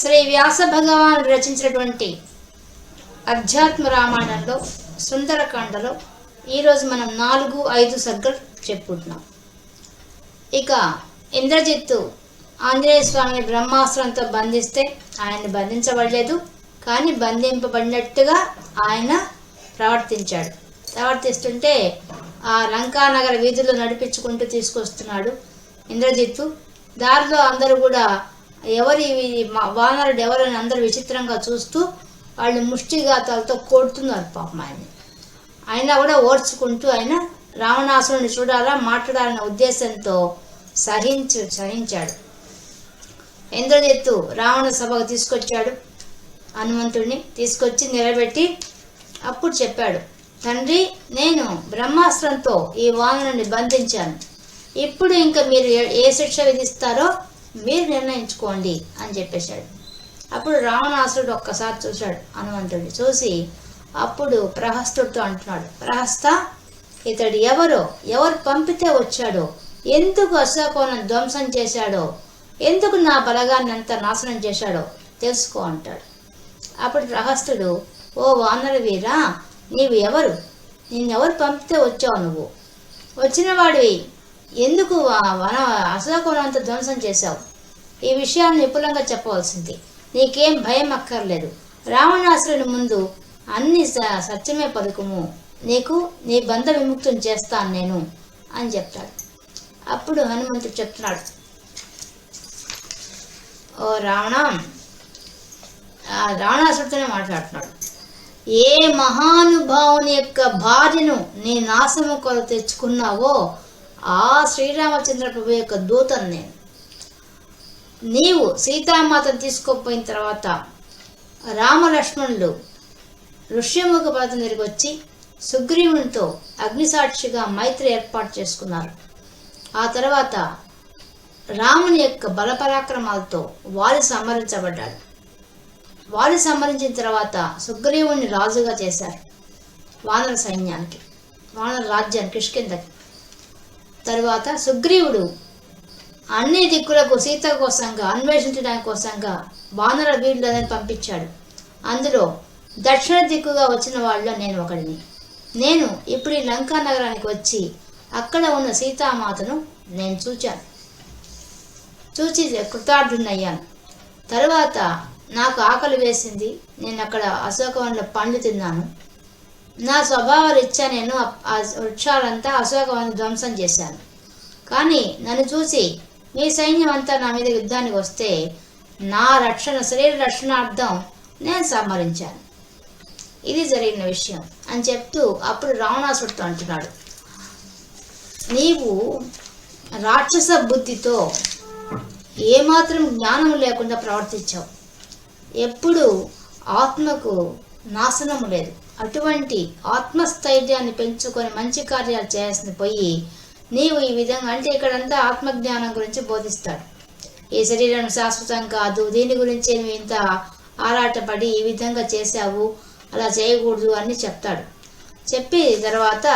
శ్రీ వ్యాస భగవానుడు రచించినటువంటి అధ్యాత్మ రామాయణంలో సుందరకాండలో ఈరోజు మనం నాలుగు ఐదు సర్గలు చెప్పుకుంటున్నాం. ఇక ఇంద్రజిత్తు ఆంజనేయ స్వామిని బ్రహ్మాస్త్రంతో బంధిస్తే ఆయన బంధించబడలేదు కానీ బంధింపబడినట్టుగా ఆయన ప్రవర్తించాడు. ప్రవర్తిస్తుంటే ఆ లంకానగర వీధుల్లో నడిపించుకుంటూ తీసుకొస్తున్నాడు ఇంద్రజిత్తు. దారిలో అందరూ కూడా ఎవరి మా- వానరుడు ఎవరని అందరూ విచిత్రంగా చూస్తూ వాళ్ళు ముష్టిఘాతాలతో కొడుతున్నారు పాపం ఆయన్ని అయినా కూడా ఓర్చుకుంటూ ఆయన రావణాసురుని చూడాలా మాట్లాడాలన్న ఉద్దేశంతో సహించు సహించాడు. ఇంద్రజిత్తు రావణ సభకు తీసుకొచ్చాడు. హనుమంతుడిని తీసుకొచ్చి నిలబెట్టి అప్పుడు చెప్పాడు తండ్రి నేను బ్రహ్మాస్త్రంతో ఈ వానరుని బంధించాను. ఇప్పుడు ఇంకా మీరు ఏ శిక్ష విధిస్తారో మీరు నిర్ణయించుకోండి అని చెప్పేశాడు. అప్పుడు రావణాసురుడు ఒక్కసారి చూశాడు హనుమంతుడిని చూసి అప్పుడు ప్రహస్తుడితో అంటున్నాడు ప్రహస్త ఇతడు ఎవరో? ఎవరు పంపితే వచ్చాడో? ఎందుకు అశోకోనం ధ్వంసం చేశాడో? ఎందుకు నా బలగాన్ని అంత నాశనం చేశాడో? తెలుసుకో అంటాడు. అప్పుడు ప్రహస్తుడు ఓ వానర వీరా నీవు ఎవరు? నిన్నెవరు పంపితే వచ్చావు నువ్వు? వచ్చిన వాడివి ఎందుకు వన అశోకవనంత ధ్వంసం చేశావు? ఈ విషయాన్ని నిపుణంగా చెప్పవలసింది. నీకేం భయం అక్కర్లేదు. రావణాసురుని ముందు అన్ని స- సత్యమే పలుకుము. నీకు నీ బంధ విముక్తం చేస్తాను నేను అని చెప్తాడు. అప్పుడు హనుమంతుడు చెప్తున్నాడు. ఓ రావణ ఆ రావణాసుడితోనే మాట్లాడుతున్నాడు. ఏ మహానుభావుని యొక్క భార్యను నీ నాశము కొర తెచ్చుకున్నావో ఆ శ్రీరామచంద్ర ప్రభు యొక్క దూతను నేను. నీవు సీతామాతను తీసుకుపోయిన తర్వాత రామలక్ష్మణులు ఋష్యముఖ పర్వతం దగ్గరికి వచ్చి సుగ్రీవునితో అగ్నిసాక్షిగా మైత్రి ఏర్పాటు చేసుకున్నారు. ఆ తర్వాత రాముని యొక్క బలపరాక్రమాలతో వారి సంహరించబడ్డాడు వారి సంహరించిన తర్వాత సుగ్రీవుని రాజుగా చేశారు. వానర సైన్యానికి వానర రాజ్యానికి కిష్కిందకి తరువాత సుగ్రీవుడు అన్ని దిక్కులకు సీత కోసంగా అన్వేషించడానికి కోసంగా వానర వీళ్ళని పంపించాడు. అందులో దక్షిణ దిక్కుగా వచ్చిన వాళ్ళలో నేను ఒకడిని. నేను ఇప్పుడు ఈ లంకా నగరానికి వచ్చి అక్కడ ఉన్న సీతామాతను నేను చూచాను. చూచి కృతార్థున్నయ్యాను తరువాత నాకు ఆకలి వేసింది. నేను అక్కడ అశోకవనంలో పండ్లు తిన్నాను. నా స్వభావ రీత్యా నేను ఆ- వృక్షాలంతా అశోకవనం ధ్వంసం చేశాను. కానీ నన్ను చూసి మీ సైన్యం అంతా నా మీద యుద్ధానికి వస్తే నా రక్షణ శరీర రక్షణార్థం నేను సంహరించాను. ఇది జరిగిన విషయం అని చెప్తూ అప్పుడు రావణాసుడితో అంటున్నాడు. నీవు రాక్షస బుద్ధితో ఏమాత్రం జ్ఞానం లేకుండా ప్రవర్తించావు. ఎప్పుడు ఆత్మకు నాశనము లేదు. అటువంటి ఆత్మస్థైర్యాన్ని పెంచుకొని మంచి కార్యాలు చేయాల్సిన పోయి నీవు ఈ విధంగా అంటే ఇక్కడంతా ఆత్మజ్ఞానం గురించి బోధిస్తాడు. ఈ శరీరం శాశ్వతం కాదు దీని గురించి నువ్వు ఇంత ఆరాటపడి ఈ విధంగా చేశావు అలా చేయకూడదు అని చెప్తాడు. చెప్పి తర్వాత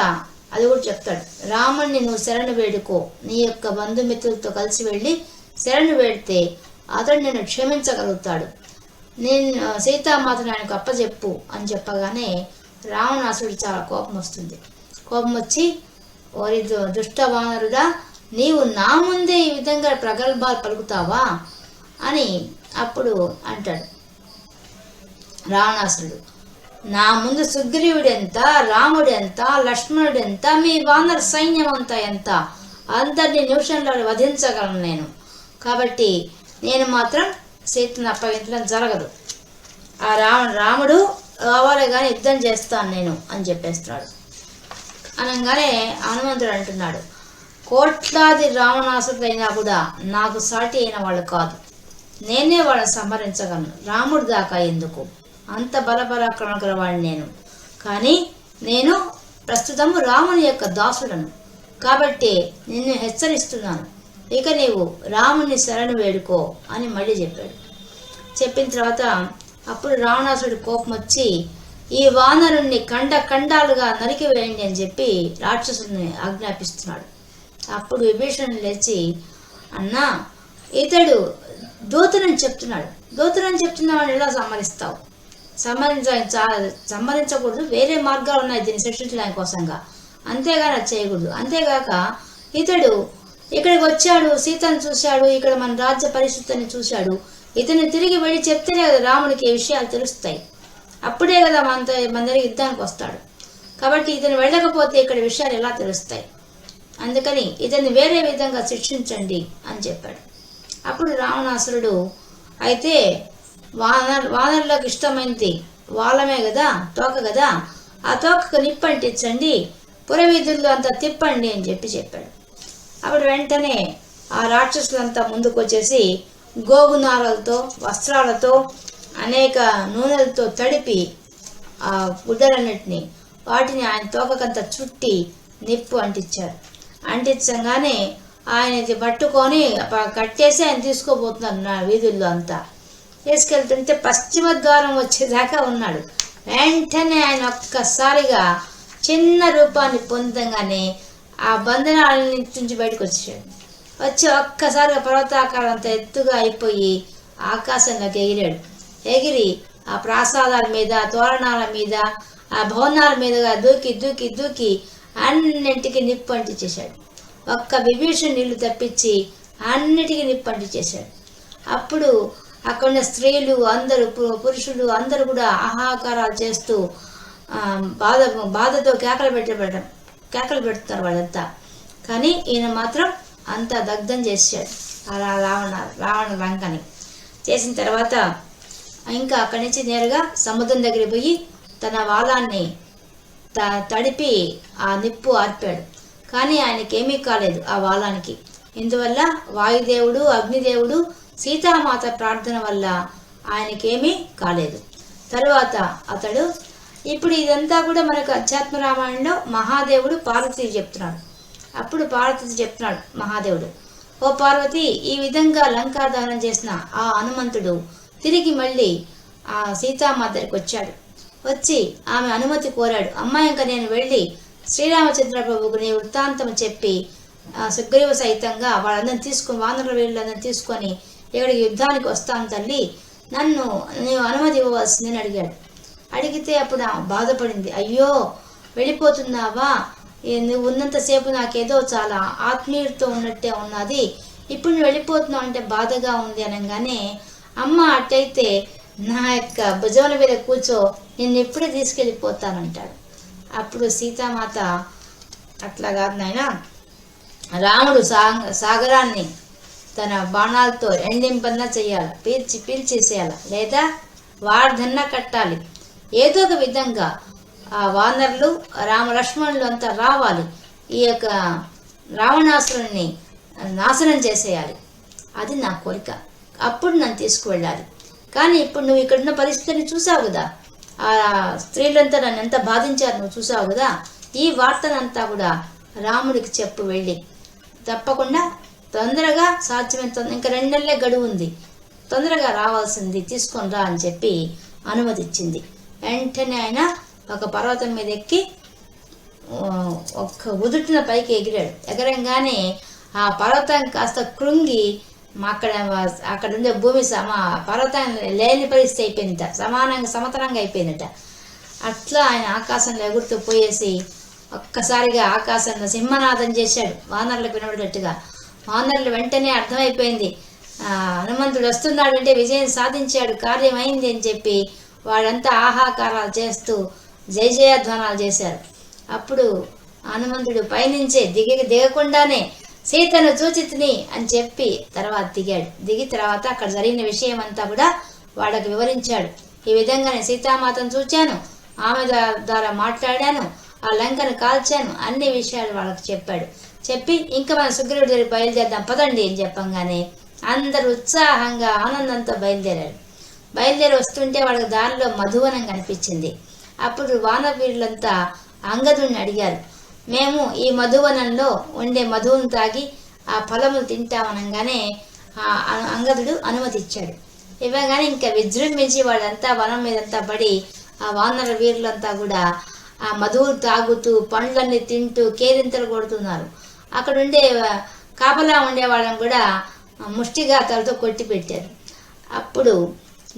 అది కూడా చెప్తాడు. రాముణ్ణి నువ్వు శరణు వేడుకో. నీ యొక్క బంధుమిత్రులతో కలిసి వెళ్ళి శరణు వేడితే అతడు నిన్ను క్షమించగలుగుతాడు. నేను సీతామాతను ఆయనకు అప్పచెప్పు అని చెప్పగానే రావణాసుడు చాలా కోపం వస్తుంది. కోపం వచ్చి ఓరి దు- దుష్ట వానరుడా నీవు నా ముందే ఈ విధంగా ప్రగల్భాలు పలుకుతావా? అని అప్పుడు అంటాడు రావణాసురుడు. నా ముందు సుగ్రీవుడు ఎంత రాముడు ఎంత లక్ష్మణుడు ఎంత మీ వానర సైన్యం అంతా ఎంత? అందరినీ నిమిషంలో వధించగలను నేను. కాబట్టి నేను మాత్రం సీతను అప్పగించడం జరగదు. ఆ రామ రాముడు కావాలి కానీ యుద్ధం చేస్తాను నేను అని చెప్పేస్తున్నాడు. అనగానే హనుమంతుడు అంటున్నాడు కోట్లాది రావణాసురులైనా కూడా నాకు సాటి అయిన వాళ్ళు కాదు. నేనే వాళ్ళని సంహరించగలను. రాముడు దాకా ఎందుకు? అంత బలపరాక్రమ గలవాడిని నేను. కానీ నేను ప్రస్తుతము రాముని యొక్క దాసుడను. కాబట్టి నిన్ను హెచ్చరిస్తున్నాను. ఇక నీవు రాముని శరణు వేడుకో అని మళ్ళీ చెప్పాడు. చెప్పిన తర్వాత అప్పుడు రావణాసుడి కోపం వచ్చి ఈ వానరుణ్ణి కండ ఖండాలుగా నరికి వేయండి అని చెప్పి రాక్షసుని ఆజ్ఞాపిస్తున్నాడు. అప్పుడు విభీషణుడు లేచి అన్నా ఇతడు దూతనని చెప్తున్నాడు. దూతనని చెప్తున్నవాడిని ఎలా సంహరిస్తావు? సంహరించ సంహరించకూడదు. వేరే మార్గాలు ఉన్నాయి దీన్ని సృష్టించడానికి కోసంగా. అంతేగాని అది చేయకూడదు. అంతేగాక ఇతడు ఇక్కడికి వచ్చాడు సీతను చూశాడు ఇక్కడ మన రాజ్య పరిస్థితిని చూశాడు. ఇతను తిరిగి వెళ్ళి చెప్తేనే కదా రామునికి ఈ విషయాలు తెలుస్తాయి. అప్పుడే కదా మనంత మందరి యుద్ధానికి వస్తాడు. కాబట్టి ఇతను వెళ్ళకపోతే ఇక్కడ విషయాలు ఎలా తెలుస్తాయి? అందుకని ఇతన్ని వేరే విధంగా శిక్షించండి అని చెప్పాడు. అప్పుడు రావణాసురుడు అయితే వానర్ వానరులకు ఇష్టమైంది వాళ్ళమే కదా తోక కదా? ఆ తోకకు నిప్పంటించండి పురవీధుల్లో అంతా తిప్పండి అని చెప్పి చెప్పాడు. అప్పుడు వెంటనే ఆ రాక్షసులంతా ముందుకు వచ్చేసి గోగునారలతో వస్త్రాలతో అనేక నూనెలతో తడిపి ఆ గుడ్డలన్నిటిని వాటిని ఆయన తోకకంతా చుట్టి నిప్పు అంటించారు. అంటించగానే ఆయన పట్టుకొని కట్టేసి ఆయన తీసుకోబోతున్నారు నా వీధుల్లో అంతా. తీసుకెళ్తుంటే పశ్చిమ ద్వారం వచ్చేదాకా ఉన్నాడు. వెంటనే ఆయన ఒక్కసారిగా చిన్న రూపాన్ని పొందగానే ఆ బంధనాల నుంచి బయటకు వచ్చాడు వచ్చి ఒక్కసారిగా పర్వతాకారం అంత ఎత్తుగా అయిపోయి ఆకాశంలోకి ఎగిరాడు. ఎగిరి ఆ ప్రాసాదాల మీద తోరణాల మీద ఆ భవనాల మీదుగా దూకి దూకి దూకి అన్నింటికి నిప్పు అంటించేశాడు ఒక్క విభీషణ నీళ్ళు తప్పించి అన్నిటికీ నిప్పు అంటించేశాడు అప్పుడు అక్కడ స్త్రీలు అందరూ పు- పురుషులు అందరూ కూడా ఆహాకారాలు చేస్తూ బాధ బాధతో కేకలు పెట్టబడడం కేకలు పెడుతున్నారు వాళ్ళంతా. కానీ ఈయన మాత్రం అంతా దగ్ధం చేశాడు. అలా రావణ రావణ లంకని. చేసిన తర్వాత ఇంకా అక్కడి నుంచి నేరుగా సముద్రం దగ్గరికి పోయి తన వాలాన్ని త తడిపి ఆ నిప్పు ఆర్పాడు. కానీ ఆయనకి ఏమీ కాలేదు ఆ వాలానికి. ఇందువల్ల వాయుదేవుడు అగ్నిదేవుడు సీతామాత ప్రార్థన వల్ల ఆయనకేమీ కాలేదు. తరువాత అతడు ఇప్పుడు ఇదంతా కూడా మనకు అధ్యాత్మ రామాయణంలో మహాదేవుడు పార్వతికి చెప్తున్నాడు. అప్పుడు పార్వతి చెప్తున్నాడు మహాదేవుడు ఓ పార్వతి ఈ విధంగా లంకాదహనం చేసిన ఆ హనుమంతుడు తిరిగి మళ్ళీ ఆ సీతామాత దగ్గరికి వచ్చాడు. వచ్చి ఆమె అనుమతి కోరాడు అమ్మాయి ఇంకా నేను వెళ్ళి శ్రీరామచంద్ర ప్రభువుకు నీ వృత్తాంతం చెప్పి సుగ్రీవ సహితంగా వాళ్ళందరిని తీసుకొని వానరుల వీళ్ళందరిని తీసుకొని ఇక్కడికి యుద్ధానికి వస్తాను తల్లి. నన్ను నీవు అనుమతి ఇవ్వవలసిందని అడిగాడు. అడిగితే అప్పుడు బాధపడింది. అయ్యో వెళ్ళిపోతున్నావా? నువ్వు ఉన్నంతసేపు నాకేదో చాలా ఆత్మీయుడితో ఉన్నట్టే ఉన్నది. ఇప్పుడు నువ్వు వెళ్ళిపోతున్నావు అంటే బాధగా ఉంది అనగానే అమ్మ అట్టయితే నా యొక్క భుజముల మీద కూర్చో నిన్ను ఎప్పుడే తీసుకెళ్ళిపోతానంటాడు. అప్పుడు సీతామాత అట్లా కాదు నాయనా రాముడు సాగరాన్ని తన బాణాలతో ఎండింపన్నా చేయాలి పీల్చి పీల్చేసేయాలి లేదా వార్ధన్న కట్టాలి. ఏదో ఒక విధంగా ఆ వానరులు రామ లక్ష్మణులు అంతా రావాలి. ఈ యొక్క రావణాసురుని నాశనం చేసేయాలి. అది నా కోరిక. అప్పుడు నన్ను తీసుకువెళ్ళాలి. కానీ ఇప్పుడు నువ్వు ఇక్కడున్న పరిస్థితిని చూసావు కదా? ఆ స్త్రీలంతా నన్ను ఎంత బాధించారు నువ్వు చూసావు కదా? ఈ వార్తనంతా కూడా రాముడికి చెప్పు వెళ్ళి. తప్పకుండా తొందరగా సాధ్యమైన తొందర ఇంకా రెండు నెలలే గడువు ఉంది. తొందరగా రావాల్సింది తీసుకొని రా అని చెప్పి అనుమతిచ్చింది. వెంటనే ఆయన ఒక పర్వతం మీద ఎక్కి ఒక ఒక్క ఉదుటిన పైకి ఎగిరాడు. ఎగరంగానే ఆ పర్వతం కాస్త కృంగి మా అక్కడ అక్కడ ఉండే భూమి సమ పర్వతం లేని పరిస్థితి అయిపోయిందట. సమానంగా సమతలంగా అయిపోయిందట. అట్లా ఆయన ఆకాశంలో ఎగురుతూ పోయేసి ఒక్కసారిగా ఆకాశంలో సింహనాదం చేశాడు. వానర్లకు వినబడేటట్టుగా. వానర్లు వెంటనే అర్థమైపోయింది. ఆ, హనుమంతుడు వస్తున్నాడు అంటే విజయం సాధించాడు కార్యమైంది అని చెప్పి వాడంతా ఆహాకారాలు చేస్తూ జయ జయధ్వానాలు చేశారు. అప్పుడు హనుమంతుడు పైనుంచే దిగి దిగకుండానే సీతను చూచితిని అని చెప్పి తర్వాత దిగాడు. దిగి తర్వాత అక్కడ జరిగిన విషయం అంతా కూడా వాళ్ళకు వివరించాడు. ఈ విధంగానే సీతామాతను చూచాను ఆమె ద్వారా మాట్లాడాను ఆ లంకను కాల్చాను అన్ని విషయాలు వాళ్ళకి చెప్పాడు. చెప్పి ఇంకా మన సుగ్రీవుడి దగ్గర బయలుదేరదాం పదండి అని చెప్పంగానే అందరు ఉత్సాహంగా ఆనందంతో బయలుదేరారు. బయలుదేరి వస్తుంటే వాళ్ళకి దారిలో మధువనం కనిపించింది. అప్పుడు వానవీరులంతా అంగదుడిని అడిగారు మేము ఈ మధువనంలో ఉండే మధువును తాగి ఆ ఫలములు తింటామనగానే ఆ అంగదుడు అనుమతి ఇచ్చాడు ఇవ్వగానే ఇంకా విజృంభించి వాళ్ళంతా వనం మీదంతా పడి ఆ వానర వీరులంతా కూడా ఆ మధువులు తాగుతూ పండ్లన్నీ తింటూ కేరింతలు కొడుతున్నారు. అక్కడ ఉండే కాపలా ఉండే వాళ్ళని కూడా ముష్టిఘాతాలతో కొట్టి పెట్టారు అప్పుడు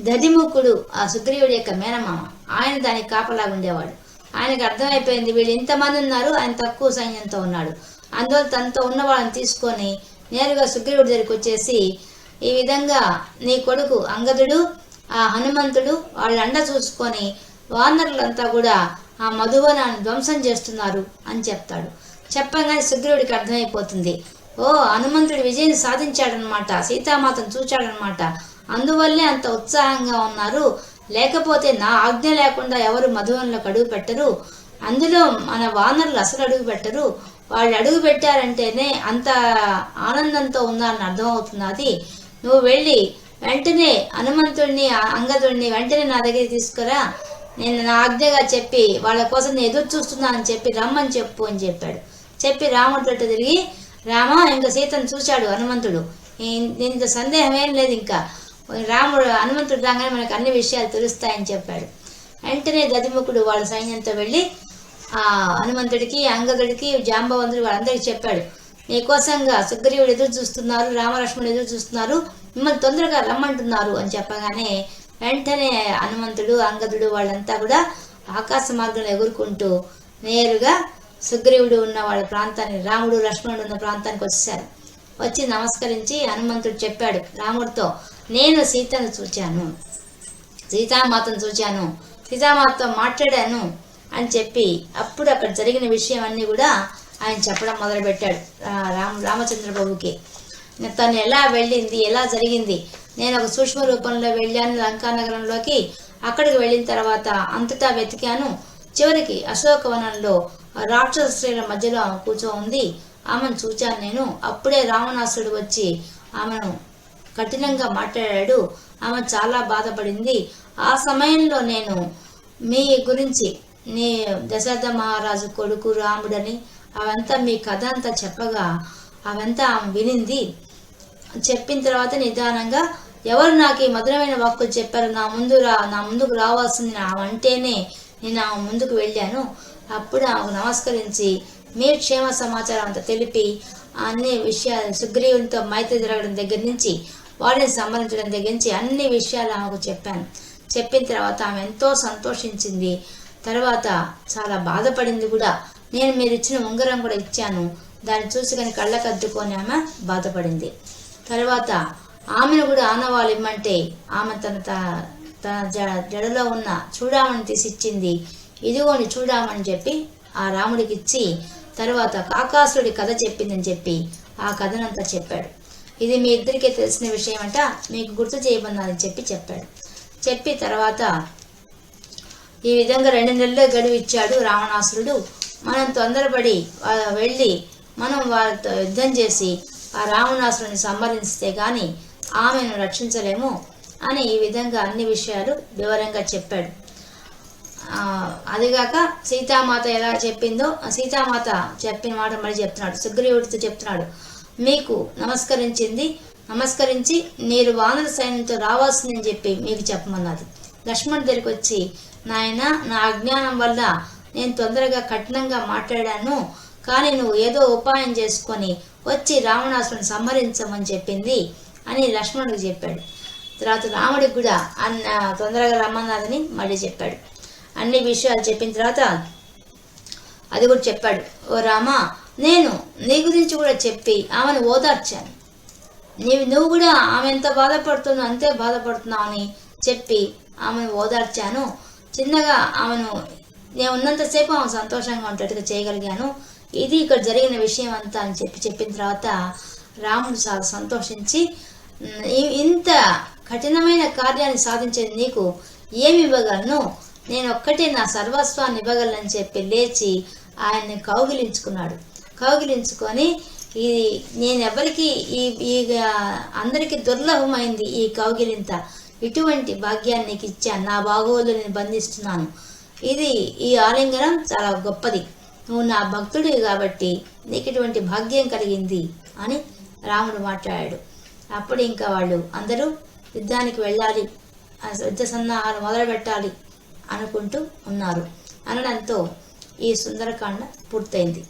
దదిముఖుడు ఆ సుగ్రీవుడి యొక్క మేనమామ. ఆయన దానికి కాపలాగా ఉండేవాడు. ఆయనకు అర్థమైపోయింది వీళ్ళు ఇంతమంది ఉన్నారు ఆయన తక్కువ సైన్యంతో ఉన్నాడు. అందువల్ల తనతో ఉన్న వాళ్ళని తీసుకొని నేరుగా సుగ్రీవుడి దగ్గరికి వచ్చేసి ఈ విధంగా నీ కొడుకు అంగదుడు ఆ హనుమంతుడు వాళ్ళ అండ చూసుకొని వానరులంతా కూడా ఆ మధువనాన్ని ధ్వంసం చేస్తున్నారు అని చెప్తాడు. చెప్పగానే సుగ్రీవుడికి అర్థమైపోతుంది. ఓ హనుమంతుడి విజయం సాధించాడనమాట సీతామాతను చూచాడనమాట అందువల్లే అంత ఉత్సాహంగా ఉన్నారు. లేకపోతే నా ఆజ్ఞ లేకుండా ఎవరు మధువనంలోకి అడుగు పెట్టరు. అందులో మన వానరులు అసలు అడుగు పెట్టరు. వాళ్ళు అడుగు పెట్టారంటేనే అంత ఆనందంతో ఉన్నారని అర్థమవుతున్నది. నువ్వు వెళ్ళి వెంటనే హనుమంతుడిని అంగదుడిని వెంటనే నా దగ్గర తీసుకురా. నేను నా ఆజ్ఞగా చెప్పి వాళ్ళ కోసం నేను ఎదురు చూస్తున్నానని చెప్పి రమ్మని చెప్పు అని చెప్పాడు. చెప్పి రాముడు తిరిగి రామ ఇంకా సీతను చూశాడు హనుమంతుడు. ఈ- సందేహం ఏం లేదు ఇంకా. రాముడు హనుమంతుడు రాగానే మనకు అన్ని విషయాలు తెలుస్తాయని చెప్పాడు. వెంటనే దదిముఖుడు వాళ్ళ సైన్యంతో వెళ్ళి ఆ హనుమంతుడికి అంగదుడికి జాంబవంతుడు వాళ్ళందరికీ చెప్పాడు. నీకోసంగా సుగ్రీవుడు ఎదురు చూస్తున్నారు రామలక్ష్మణుడు ఎదురు చూస్తున్నారు మిమ్మల్ని తొందరగా రమ్మంటున్నారు అని చెప్పగానే వెంటనే హనుమంతుడు అంగదుడు వాళ్ళంతా కూడా ఆకాశ మార్గంలో ఎగురుకుంటూ నేరుగా సుగ్రీవుడు ఉన్న వాళ్ళ ప్రాంతాన్ని రాముడు లక్ష్మణుడు ఉన్న ప్రాంతానికి వచ్చేసారు వచ్చి నమస్కరించి హనుమంతుడు చెప్పాడు రాముడితో నేను సీతను చూచాను. సీతామాతను చూచాను. సీతామాతతో మాట్లాడాను అని చెప్పి అప్పుడు అక్కడ జరిగిన విషయం అన్నీ కూడా ఆయన చెప్పడం మొదలుపెట్టాడు రామ రామచంద్ర తను ఎలా వెళ్ళింది ఎలా జరిగింది? నేను ఒక సూక్ష్మ రూపంలో వెళ్ళాను లంకానగరంలోకి అక్కడికి వెళ్ళిన తర్వాత అంతటా వెతికాను. చివరికి అశోకవనంలో రాక్షస స్త్రీల మధ్యలో కూర్చో ఉంది. ఆమెను చూచాను నేను. అప్పుడే రావణాసుడు వచ్చి ఆమెను కఠినంగా మాట్లాడాడు. ఆమె చాలా బాధపడింది. ఆ సమయంలో నేను మీ గురించి నీ దశరథ మహారాజు కొడుకు రాముడని అవంతా మీ కథ అంతా చెప్పగా అవంతా ఆమె వినింది. చెప్పిన తర్వాత నిదానంగా ఎవరు నాకు ఈ మధురమైన వాక్కులు చెప్పారు? నా ముందు రా నా ముందుకు రావాల్సింది నా అంటేనే నేను ఆమె ముందుకు వెళ్ళాను. అప్పుడు ఆమెకు నమస్కరించి మీ క్షేమ సమాచారం అంతా తెలిపి అన్ని విషయాలు సుగ్రీవునితో మైత్రి జరగడం దగ్గర నుంచి వాడిని సంబంధించడం తెగించి అన్ని విషయాలు ఆమెకు చెప్పాను. చెప్పిన తర్వాత ఆమె ఎంతో సంతోషించింది. తర్వాత చాలా బాధపడింది కూడా. నేను మీరు ఇచ్చిన ఉంగరం కూడా ఇచ్చాను. దాన్ని చూసి కానీ కళ్ళకు అద్దుకొని ఆమె బాధపడింది. తర్వాత ఆమెను కూడా ఆనవాళ్ళు ఇమ్మంటే ఆమె తన త- తన జడలో ఉన్న చూడామని తీసి ఇచ్చింది. ఇదిగోని చూడామని చెప్పి ఆ రాముడికి ఇచ్చి తర్వాత కాకాసుడి కథ చెప్పిందని చెప్పి ఆ కథనంతా చెప్పాడు. ఇది మీ ఇద్దరికే తెలిసిన విషయం అంట మీకు గుర్తు చేయమన్నానని చెప్పి చెప్పాడు. చెప్పి తర్వాత ఈ విధంగా రెండు నెలల్లో గడువు ఇచ్చాడు రావణాసురుడు. మనం తొందరపడి వెళ్ళి మనం వారితో యుద్ధం చేసి ఆ రావణాసురుని సంహరిస్తే కానీ ఆమెను రక్షించలేము అని ఈ విధంగా అన్ని విషయాలు వివరంగా చెప్పాడు. ఆ, అదిగాక సీతామాత ఎలా చెప్పిందో సీతామాత చెప్పిన మాట మళ్ళీ చెప్తున్నాడు. సుగ్రీవుడితో చెప్తున్నాడు. మీకు నమస్కరించింది. నమస్కరించి మీరు వానర సైన్యంతో రావాల్సిందని చెప్పి మీకు చెప్పమన్నది. లక్ష్మణ్ దగ్గరికి వచ్చి నాయన నా అజ్ఞానం వల్ల నేను తొందరగా కఠినంగా మాట్లాడాను. కానీ నువ్వు ఏదో ఉపాయం చేసుకొని వచ్చి రావణాసుని సంహరించమని చెప్పింది అని లక్ష్మణుడికి చెప్పాడు. తర్వాత రాముడికి కూడా అన్న తొందరగా రమ్మన్నదని మళ్ళీ చెప్పాడు. అన్ని విషయాలు చెప్పిన తర్వాత అది కూడా చెప్పాడు. ఓ రామా నేను నీ గురించి కూడా చెప్పి ఆమెను ఓదార్చాను. నీవు నువ్వు కూడా ఆమె ఎంత బాధపడుతుందో అంతే బాధపడుతున్నావు అని చెప్పి ఆమెను ఓదార్చాను. చిన్నగా ఆమెను నేను ఉన్నంతసేపు ఆమె సంతోషంగా ఉండేట్టుగా చేయగలిగాను. ఇది ఇక్కడ జరిగిన విషయం అంతా అని చెప్పి చెప్పిన తర్వాత రాముడు చాలా సంతోషించి ఇంత కఠినమైన కార్యాన్ని సాధించేది నీకు ఏమి ఇవ్వగలను? నేను ఒక్కటే నా సర్వస్వాన్ని ఇవ్వగలనని చెప్పి లేచి ఆయన్ని కౌగిలించుకున్నాడు. కౌగిలించుకొని ఇది నేను ఎవరికి ఈ ఈ అందరికీ దుర్లభమైంది ఈ కౌగిలింత. ఇటువంటి భాగ్యాన్ని నీకు ఇచ్చాను. నా బాగోలు నేను బంధిస్తున్నాను. ఇది ఈ ఆలింగనం చాలా గొప్పది. నువ్వు నా భక్తుడివి కాబట్టి నీకు ఇటువంటి భాగ్యం కలిగింది అని రాముడు మాట్లాడాడు. అప్పుడు ఇంకా వాళ్ళు అందరూ యుద్ధానికి వెళ్ళాలి. ఆ యుద్ధ సన్నాహాలు మొదలు పెట్టాలి అనుకుంటూ ఉన్నారు. అనడంతో ఈ సుందరకాండ పూర్తయింది.